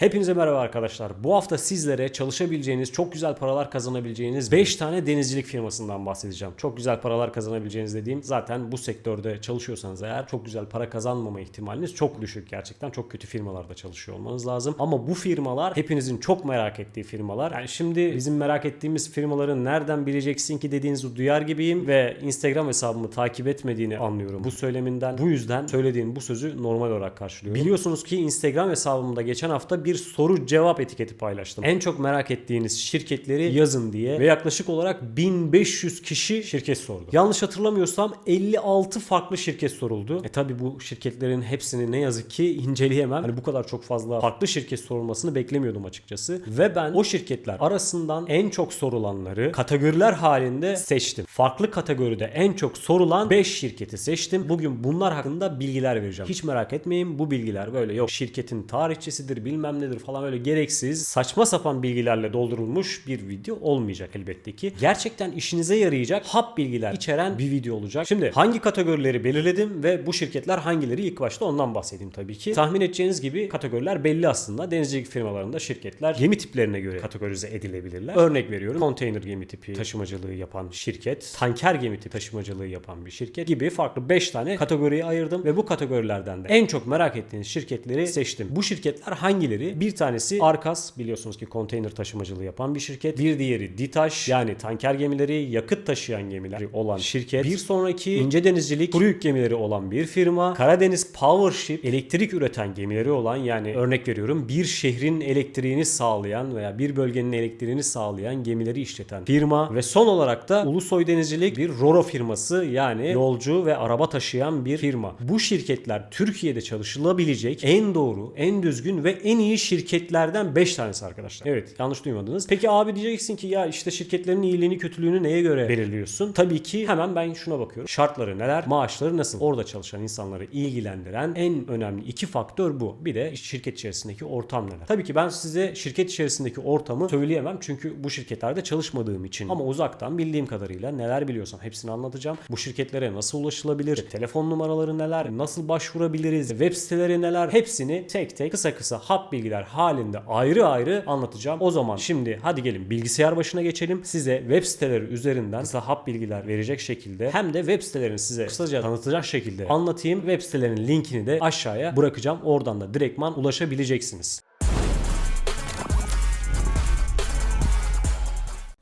Hepinize merhaba arkadaşlar. Bu hafta sizlere çalışabileceğiniz, çok güzel paralar kazanabileceğiniz 5 tane denizcilik firmasından bahsedeceğim. Çok güzel paralar kazanabileceğiniz dediğim zaten bu sektörde çalışıyorsanız eğer çok güzel para kazanmama ihtimaliniz çok düşük gerçekten. Çok kötü firmalarda çalışıyor olmanız lazım. Ama bu firmalar hepinizin çok merak ettiği firmalar. Yani şimdi bizim merak ettiğimiz firmaları nereden bileceksin ki dediğinizi duyar gibiyim ve Instagram hesabımı takip etmediğini anlıyorum. Bu söyleminden bu yüzden söylediğin bu sözü normal olarak karşılıyorum. Biliyorsunuz ki Instagram hesabımda geçen hafta bir soru cevap etiketi paylaştım. En çok merak ettiğiniz şirketleri yazın diye ve yaklaşık olarak 1500 kişi şirket sordu. Yanlış hatırlamıyorsam 56 farklı şirket soruldu. E tabi bu şirketlerin hepsini ne yazık ki inceleyemem. Hani bu kadar çok fazla farklı şirket sorulmasını beklemiyordum açıkçası. Ve ben o şirketler arasından en çok sorulanları kategoriler halinde seçtim. Farklı kategoride en çok sorulan 5 şirketi seçtim. Bugün bunlar hakkında bilgiler vereceğim. Hiç merak etmeyin bu bilgiler böyle yok şirketin tarihçesidir bilmem nedir falan öyle gereksiz saçma sapan bilgilerle doldurulmuş bir video olmayacak elbette ki. Gerçekten işinize yarayacak hap bilgiler içeren bir video olacak. Şimdi hangi kategorileri belirledim ve bu şirketler hangileri ilk başta ondan bahsedeyim tabii ki. Tahmin edeceğiniz gibi kategoriler belli aslında. Denizcilik firmalarında şirketler gemi tiplerine göre kategorize edilebilirler. Örnek veriyorum. Konteyner gemi tipi taşımacılığı yapan şirket, tanker gemi tipi taşımacılığı yapan bir şirket gibi farklı 5 tane kategoriye ayırdım ve bu kategorilerden de en çok merak ettiğiniz şirketleri seçtim. Bu şirketler hangileri? Bir tanesi Arkas biliyorsunuz ki konteyner taşımacılığı yapan bir şirket. Bir diğeri Ditaş yani tanker gemileri, yakıt taşıyan gemileri olan şirket. Bir sonraki ince denizcilik, kuru yük gemileri olan bir firma. Karadeniz Power Ship elektrik üreten gemileri olan yani örnek veriyorum bir şehrin elektriğini sağlayan veya bir bölgenin elektriğini sağlayan gemileri işleten firma ve son olarak da Ulusoy Denizcilik bir Roro firması yani yolcu ve araba taşıyan bir firma. Bu şirketler Türkiye'de çalışılabilecek en doğru, en düzgün ve en iyi şirketlerden 5 tanesi arkadaşlar. Evet yanlış duymadınız. Peki abi diyeceksin ki ya işte şirketlerin iyiliğini kötülüğünü neye göre belirliyorsun? Tabii ki hemen ben şuna bakıyorum. Şartları neler? Maaşları nasıl? Orada çalışan insanları ilgilendiren en önemli iki faktör bu. Bir de şirket içerisindeki ortam neler? Tabii ki ben size şirket içerisindeki ortamı söyleyemem çünkü bu şirketlerde çalışmadığım için. Ama uzaktan bildiğim kadarıyla neler biliyorsam hepsini anlatacağım. Bu şirketlere nasıl ulaşılabilir? Telefon numaraları neler? Nasıl başvurabiliriz? Web siteleri neler? Hepsini tek tek kısa kısa hap bilgiler halinde ayrı ayrı anlatacağım. O zaman şimdi hadi gelin bilgisayar başına geçelim. Size web siteleri üzerinden kısa hap bilgiler verecek şekilde hem de web sitelerini size kısaca tanıtacak şekilde anlatayım. Web sitelerinin linkini de aşağıya bırakacağım. Oradan da direktman ulaşabileceksiniz.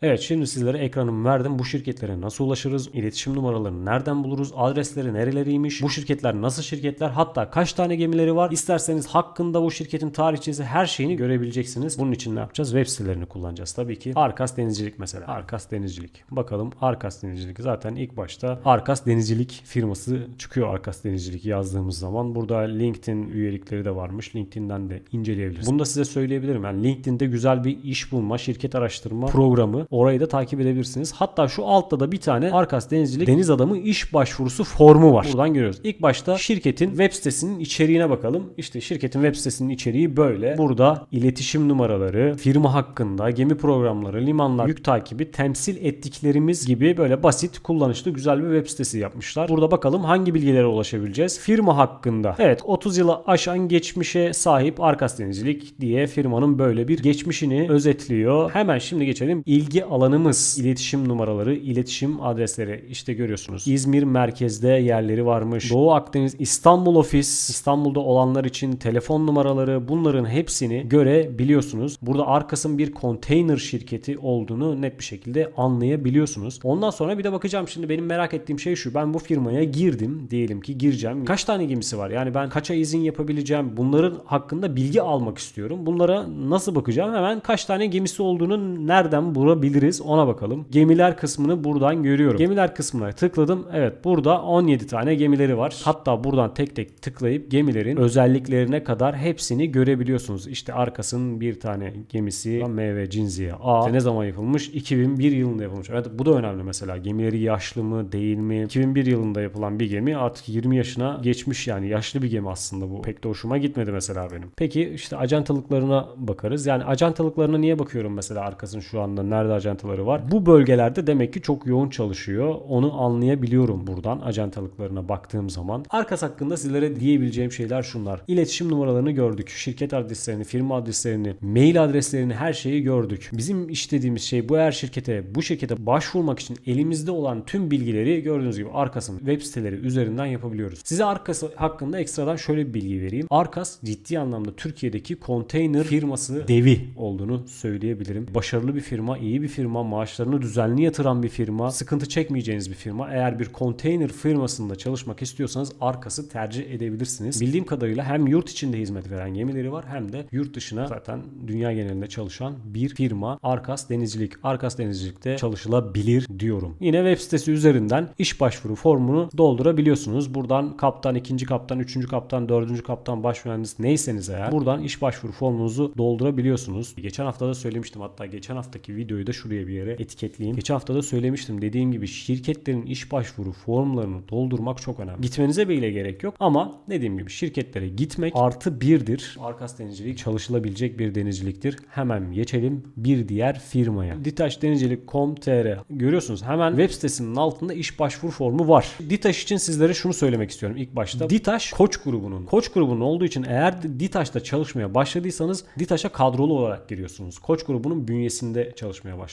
Evet şimdi sizlere ekranımı verdim. Bu şirketlere nasıl ulaşırız? İletişim numaralarını nereden buluruz? Adresleri nereleriymiş? Bu şirketler nasıl şirketler? Hatta kaç tane gemileri var? İsterseniz hakkında bu şirketin tarihçesi her şeyini görebileceksiniz. Bunun için ne yapacağız? Web sitelerini kullanacağız tabii ki. Arkas Denizcilik mesela. Arkas Denizcilik. Bakalım Arkas Denizcilik. Zaten ilk başta Arkas Denizcilik firması çıkıyor Arkas Denizcilik yazdığımız zaman. Burada LinkedIn üyelikleri de varmış. LinkedIn'den de inceleyebilirsiniz. Bunu da size söyleyebilirim. Yani LinkedIn'de güzel bir iş bulma, şirket araştırma programı Orayı da takip edebilirsiniz. Hatta şu altta da bir tane Arkas Denizcilik Deniz Adamı iş başvurusu formu var. Buradan görüyoruz. İlk başta şirketin web sitesinin içeriğine bakalım. İşte şirketin web sitesinin içeriği böyle. Burada iletişim numaraları, firma hakkında, gemi programları, limanlar, yük takibi, temsil ettiklerimiz gibi böyle basit, kullanışlı, güzel bir web sitesi yapmışlar. Burada bakalım hangi bilgilere ulaşabileceğiz. Firma hakkında. Evet 30 yıla aşan geçmişe sahip Arkas Denizcilik diye firmanın böyle bir geçmişini özetliyor. Hemen şimdi geçelim. İlgi alanımız, iletişim numaraları, iletişim adresleri. İşte görüyorsunuz. İzmir merkezde yerleri varmış. Doğu Akdeniz, İstanbul ofis, İstanbul'da olanlar için telefon numaraları bunların hepsini görebiliyorsunuz. Burada Arkas'ın bir konteyner şirketi olduğunu net bir şekilde anlayabiliyorsunuz. Ondan sonra bir de bakacağım şimdi benim merak ettiğim şey şu. Ben bu firmaya girdim. Diyelim ki gireceğim. Kaç tane gemisi var? Yani ben kaça izin yapabileceğim? Bunların hakkında bilgi almak istiyorum. Bunlara nasıl bakacağım? Hemen kaç tane gemisi olduğunu nereden bulabiliriz? Ona bakalım. Gemiler kısmını buradan görüyorum. Gemiler kısmına tıkladım. Evet burada 17 tane gemileri var. Hatta buradan tek tek tıklayıp gemilerin özelliklerine kadar hepsini görebiliyorsunuz. İşte arkasının bir tane gemisi M ve Cinziye A. İşte ne zaman yapılmış? 2001 yılında yapılmış. Evet bu da önemli mesela. Gemileri yaşlı mı değil mi? 2001 yılında yapılan bir gemi artık 20 yaşına geçmiş yani. Yaşlı bir gemi aslında bu. Pek de hoşuma gitmedi mesela benim. Peki işte ajantalıklarına bakarız. Yani ajantalıklarına niye bakıyorum mesela arkasının şu anda nerede ajantaları var. Bu bölgelerde demek ki çok yoğun çalışıyor. Onu anlayabiliyorum buradan ajantalıklarına baktığım zaman. Arkas hakkında sizlere diyebileceğim şeyler şunlar. İletişim numaralarını gördük. Şirket adreslerini, firma adreslerini, mail adreslerini her şeyi gördük. Bizim işlediğimiz şey bu eğer şirkete, bu şirkete başvurmak için elimizde olan tüm bilgileri gördüğünüz gibi Arkas'ın web siteleri üzerinden yapabiliyoruz. Size Arkas hakkında ekstradan şöyle bir bilgi vereyim. Arkas ciddi anlamda Türkiye'deki konteyner firması devi olduğunu söyleyebilirim. Başarılı bir firma, iyi bir firma, maaşlarını düzenli yatıran bir firma, sıkıntı çekmeyeceğiniz bir firma. Eğer bir konteyner firmasında çalışmak istiyorsanız Arkas'ı tercih edebilirsiniz. Bildiğim kadarıyla hem yurt içinde hizmet veren gemileri var hem de yurt dışına zaten dünya genelinde çalışan bir firma. Arkas Denizcilik. Arkas Denizcilik'te çalışılabilir diyorum. Yine web sitesi üzerinden iş başvuru formunu doldurabiliyorsunuz. Buradan kaptan, ikinci kaptan, üçüncü kaptan, dördüncü kaptan, baş mühendis neyseniz eğer buradan iş başvuru formunuzu doldurabiliyorsunuz. Geçen hafta da söylemiştim hatta geçen haftaki videoyu da şuraya bir yere etiketleyeyim. Geçen hafta da söylemiştim dediğim gibi şirketlerin iş başvuru formlarını doldurmak çok önemli. Gitmenize bile gerek yok ama dediğim gibi şirketlere gitmek artı birdir. Arkas denizcilik çalışılabilecek bir denizciliktir. Hemen geçelim bir diğer firmaya. Ditaşdenizcilik.com.tr Görüyorsunuz hemen web sitesinin altında iş başvuru formu var. Ditaş için sizlere şunu söylemek istiyorum ilk başta. Ditaş Koç grubunun. Koç grubunun olduğu için eğer Ditaş'ta çalışmaya başladıysanız Ditaş'a kadrolu olarak giriyorsunuz. Koç grubunun bünyesinde çalışmaya başlıyorsunuz.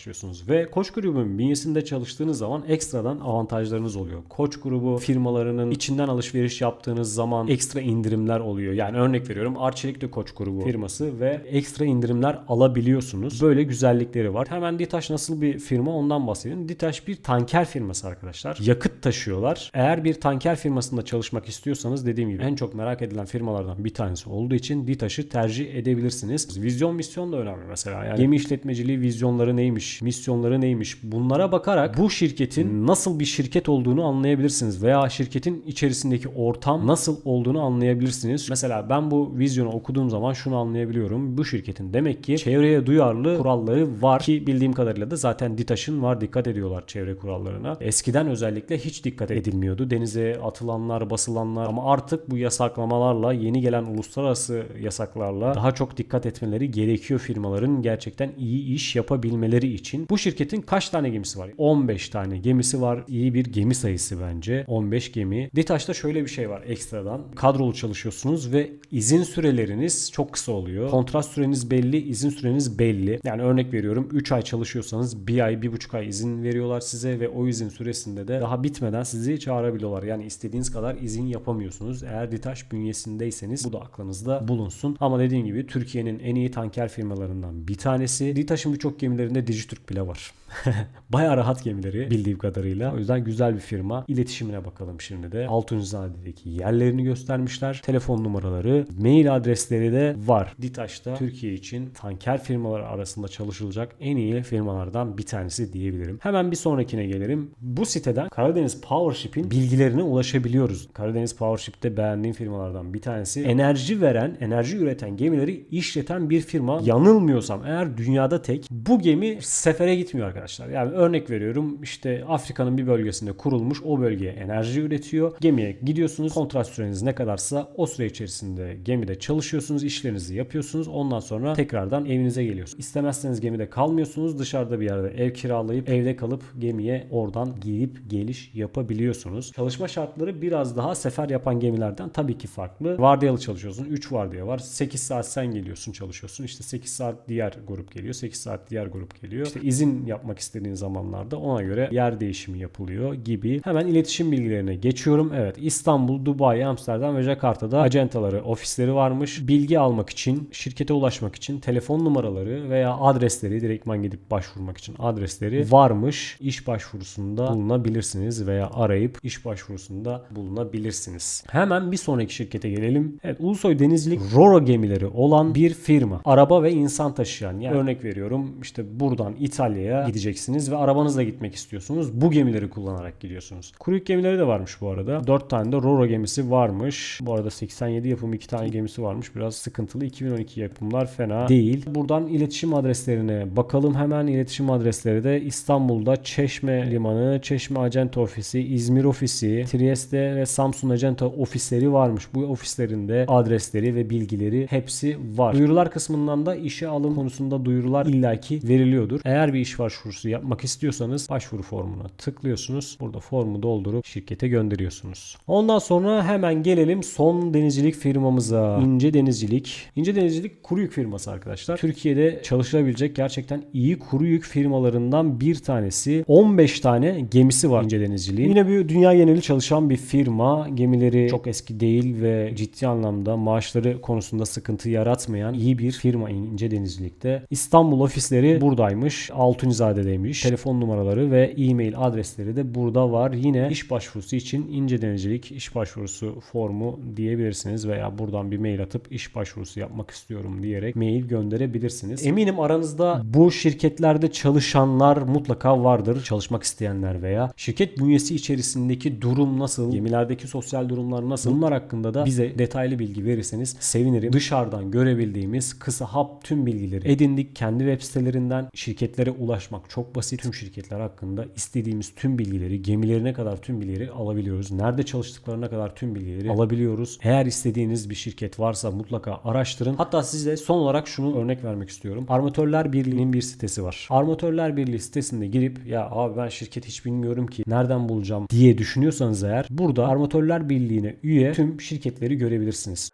Ve Koç grubunun bünyesinde çalıştığınız zaman ekstradan avantajlarınız oluyor. Koç grubu firmalarının içinden alışveriş yaptığınız zaman ekstra indirimler oluyor. Yani örnek veriyorum Arçelik de Koç grubu firması ve ekstra indirimler alabiliyorsunuz. Böyle güzellikleri var. Hemen Ditaş nasıl bir firma ondan bahsedeyim. Ditaş bir tanker firması arkadaşlar. Yakıt taşıyorlar. Eğer bir tanker firmasında çalışmak istiyorsanız dediğim gibi en çok merak edilen firmalardan bir tanesi olduğu için Ditaş'ı tercih edebilirsiniz. Vizyon misyon da önemli mesela. Yani gemi işletmeciliği vizyonları neymiş, misyonları neymiş bunlara bakarak bu şirketin nasıl bir şirket olduğunu anlayabilirsiniz veya şirketin içerisindeki ortam nasıl olduğunu anlayabilirsiniz. Mesela ben bu vizyonu okuduğum zaman şunu anlayabiliyorum. Bu şirketin demek ki çevreye duyarlı kuralları var ki bildiğim kadarıyla da zaten Ditaş'ın var dikkat ediyorlar çevre kurallarına. Eskiden özellikle hiç dikkat edilmiyordu. Denize atılanlar, basılanlar ama artık bu yasaklamalarla yeni gelen uluslararası yasaklarla daha çok dikkat etmeleri gerekiyor firmaların gerçekten iyi iş yapabilmeleri için. Bu şirketin kaç tane gemisi var? 15 tane gemisi var. İyi bir gemi sayısı bence. 15 gemi. Ditaş'ta şöyle bir şey var ekstradan. Kadrolu çalışıyorsunuz ve izin süreleriniz çok kısa oluyor. Kontrat süreniz belli, izin süreniz belli. Yani örnek veriyorum 3 ay çalışıyorsanız 1 ay, 1,5 ay izin veriyorlar size ve o izin süresinde de daha bitmeden sizi çağırabiliyorlar. Yani istediğiniz kadar izin yapamıyorsunuz. Eğer Ditaş bünyesindeyseniz bu da aklınızda bulunsun. Ama dediğim gibi Türkiye'nin en iyi tanker firmalarından bir tanesi. Ditaş'ın birçok gemilerinde Dijitürk bile var. Baya rahat gemileri bildiğim kadarıyla. O yüzden güzel bir firma. İletişimine bakalım şimdi de. Altunzade'deki yerlerini göstermişler. Telefon numaraları, mail adresleri de var. Ditaş'ta Türkiye için tanker firmaları arasında çalışılacak en iyi firmalardan bir tanesi diyebilirim. Hemen bir sonrakine gelelim. Bu siteden Karadeniz Powership'in bilgilerine ulaşabiliyoruz. Karadeniz Powership'te beğendiğim firmalardan bir tanesi. Enerji veren, enerji üreten gemileri işleten bir firma. Yanılmıyorsam eğer dünyada tek bu gemi sefere gitmiyor arkadaşlar. Yani örnek veriyorum işte Afrika'nın bir bölgesinde kurulmuş o bölgeye enerji üretiyor. Gemiye gidiyorsunuz. Kontrat süreniz ne kadarsa o süre içerisinde gemide çalışıyorsunuz. işlerinizi yapıyorsunuz. Ondan sonra tekrardan evinize geliyorsunuz. İstemezseniz gemide kalmıyorsunuz. Dışarıda bir yerde ev kiralayıp evde kalıp gemiye oradan girip geliş yapabiliyorsunuz. Çalışma şartları biraz daha sefer yapan gemilerden tabii ki farklı. Vardiyalı çalışıyorsun. 3 vardiya var. 8 saat sen geliyorsun çalışıyorsun. İşte 8 saat diğer grup geliyor. 8 saat diğer grup geliyor. İşte izin yapmak istediğin zamanlarda ona göre yer değişimi yapılıyor gibi. Hemen iletişim bilgilerine geçiyorum. Evet İstanbul, Dubai, Amsterdam ve Jakarta'da acentaları, ofisleri varmış. Bilgi almak için, şirkete ulaşmak için telefon numaraları veya adresleri direktman gidip başvurmak için adresleri varmış. İş başvurusunda bulunabilirsiniz veya arayıp iş başvurusunda bulunabilirsiniz. Hemen bir sonraki şirkete gelelim. Evet Ulusoy Denizcilik Roro gemileri olan bir firma. Araba ve insan taşıyan. Yani örnek veriyorum işte buradan İtalya'ya gideceksiniz ve arabanızla gitmek istiyorsunuz. Bu gemileri kullanarak gidiyorsunuz. Kuru yük gemileri de varmış bu arada. 4 tane de Roro gemisi varmış. Bu arada 87 yapım 2 tane gemisi varmış. Biraz sıkıntılı. 2012 yapımlar fena değil. Buradan iletişim adreslerine bakalım. Hemen iletişim adresleri de İstanbul'da Çeşme Limanı, Çeşme Acent Ofisi, İzmir Ofisi, Trieste ve Samsun Acenta ofisleri varmış. Bu ofislerinde adresleri ve bilgileri hepsi var. Duyurular kısmından da işe alım konusunda duyurular illaki veriliyordur. Budur. Eğer bir iş başvurusu yapmak istiyorsanız başvuru formuna tıklıyorsunuz. Burada formu doldurup şirkete gönderiyorsunuz. Ondan sonra hemen gelelim son denizcilik firmamıza. İnce Denizcilik. İnce Denizcilik kuru yük firması arkadaşlar. Türkiye'de çalışılabilecek gerçekten iyi kuru yük firmalarından bir tanesi. 15 tane gemisi var İnce Denizciliğin. Yine bir dünya geneli çalışan bir firma. Gemileri çok eski değil ve ciddi anlamda maaşları konusunda sıkıntı yaratmayan iyi bir firma İnce Denizcilik'te. İstanbul ofisleri buradaymış. Altunizade'deymiş. Telefon numaraları ve e-mail adresleri de burada var. Yine iş başvurusu için İnce Denizcilik iş başvurusu formu diyebilirsiniz veya buradan bir mail atıp iş başvurusu yapmak istiyorum diyerek mail gönderebilirsiniz. Eminim aranızda bu şirketlerde çalışanlar mutlaka vardır. Çalışmak isteyenler veya şirket bünyesi içerisindeki durum nasıl, gemilerdeki sosyal durumlar nasıl bunlar hakkında da bize detaylı bilgi verirseniz sevinirim. Dışarıdan görebildiğimiz kısa hap tüm bilgileri edindik. Kendi web sitelerinden şirketlere ulaşmak çok basit. Tüm şirketler hakkında istediğimiz tüm bilgileri, gemilerine kadar tüm bilgileri alabiliyoruz. Nerede çalıştıklarına kadar tüm bilgileri alabiliyoruz. Eğer istediğiniz bir şirket varsa mutlaka araştırın. Hatta size son olarak şunu örnek vermek istiyorum. Armatörler Birliği'nin bir sitesi var. Armatörler Birliği sitesinde girip ya abi ben şirket hiç bilmiyorum ki nereden bulacağım diye düşünüyorsanız eğer burada Armatörler Birliği'ne üye tüm şirketleri görebilirsiniz.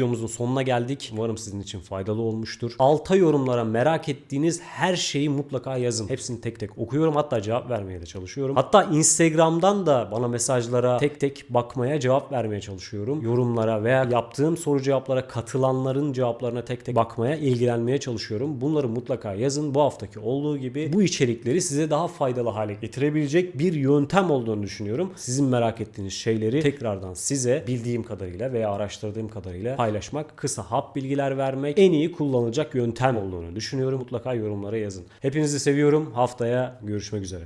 Videomuzun sonuna geldik. Umarım sizin için faydalı olmuştur. Alta yorumlara merak ettiğiniz her şeyi mutlaka yazın. Hepsini tek tek okuyorum. Hatta cevap vermeye de çalışıyorum. Hatta Instagram'dan da bana mesajlara tek tek bakmaya, cevap vermeye çalışıyorum. Yorumlara veya yaptığım soru cevaplara katılanların cevaplarına tek tek bakmaya, ilgilenmeye çalışıyorum. Bunları mutlaka yazın. Bu haftaki olduğu gibi bu içerikleri size daha faydalı hale getirebilecek bir yöntem olduğunu düşünüyorum. Sizin merak ettiğiniz şeyleri tekrardan size bildiğim kadarıyla veya araştırdığım kadarıyla paylaşmak, kısa hap bilgiler vermek en iyi kullanılacak yöntem olduğunu düşünüyorum. Mutlaka yorumlara yazın. Hepinizi seviyorum. Haftaya görüşmek üzere.